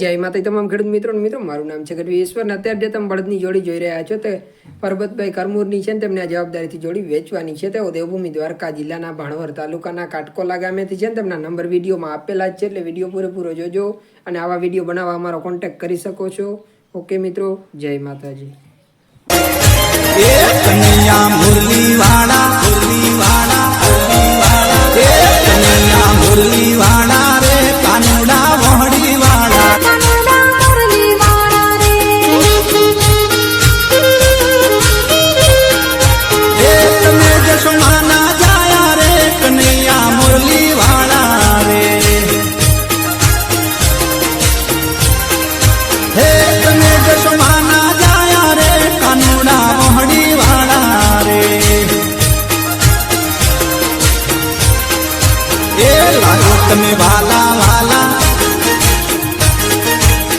જય માતા તમામ ખેડૂત મિત્રો મિત્રો, મારું નામ છે ગઢવી ઈશ્વર અત્યારે જે તમે બળદની જોડી જોઈ રહ્યા છો તે પરબતભાઈ કરમૂરની છે તેમને આ જવાબદારીથી જોડી વેચવાની છે. તેઓ દેવભૂમિ દ્વારકા જિલ્લાના ભાણવર તાલુકાના કાટકોલા ગામેથી છે તેમના નંબર વિડીયોમાં આપેલા જ છે, એટલે વીડિયો પૂરેપૂરો જોજો અને આવા વીડિયો બનાવવા અમારો કોન્ટેક્ટ કરી શકો છો. ઓકે મિત્રો, જય માતાજી. મુરલી વાહણી વાળા રે એ લાલો તમે વાલા વાલા